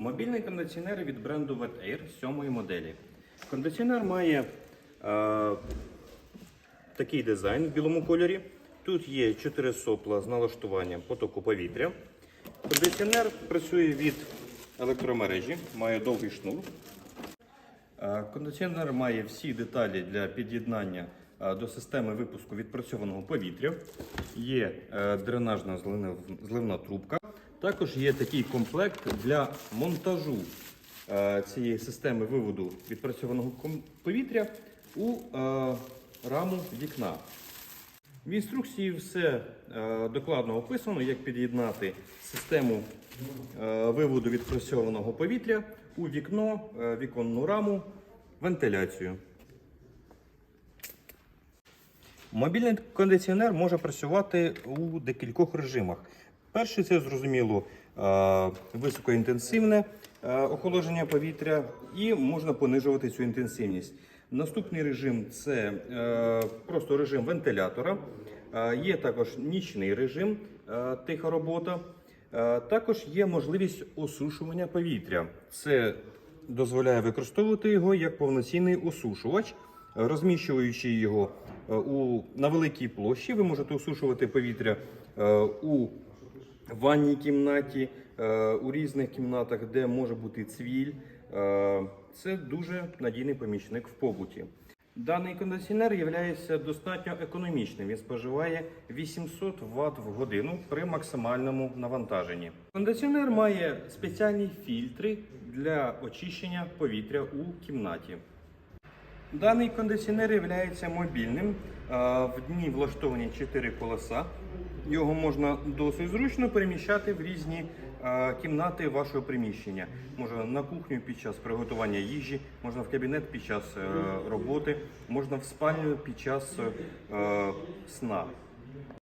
Мобільний кондиціонер від бренду WetAir 7 моделі. Кондиціонер має е, такий дизайн в білому кольорі. Тут є 4 сопла з налаштуванням потоку повітря. Кондиціонер працює від електромережі, має довгий шнур. Е, Кондиціонер має всі деталі для під'єднання е, до системи випуску відпрацьованого повітря. Є е, дренажна зливна трубка. Також є такий комплект для монтажу е, цієї системи виводу відпрацьованого повітря у е, раму вікна. В інструкції все е, докладно описано, як під'єднати систему виводу відпрацьованого повітря у вікно, віконну раму, вентиляцію. Мобільний кондиціонер може працювати у декількох режимах. Перший це зрозуміло е, високоінтенсивне е, охолодження повітря і можна понижувати цю інтенсивність. Наступний режим це е, просто режим вентилятора. Є також нічний режим, тиха робота. Також є можливість осушування повітря. Це дозволяє використовувати його як повноцінний осушувач, розміщуючи його у, на великій площі. Ви можете осушувати повітря е, у ванній кімнаті, е, у різних кімнатах, де може бути цвіль. Е, Це дуже надійний помічник в побуті. Даний кондиціонер є достатньо економічним. Він споживає 800 Вт в годину при максимальному навантаженні. Кондиціонер має спеціальні фільтри для очищення повітря у кімнаті. Даний кондиціонер є мобільним. В дні влаштовані 4 колеса. Його можна досить зручно переміщати в різні а, кімнати вашого приміщення. Можна на кухню під час приготування їжі, можна в кабінет під час е, роботи, можна в спальню під час е, сна.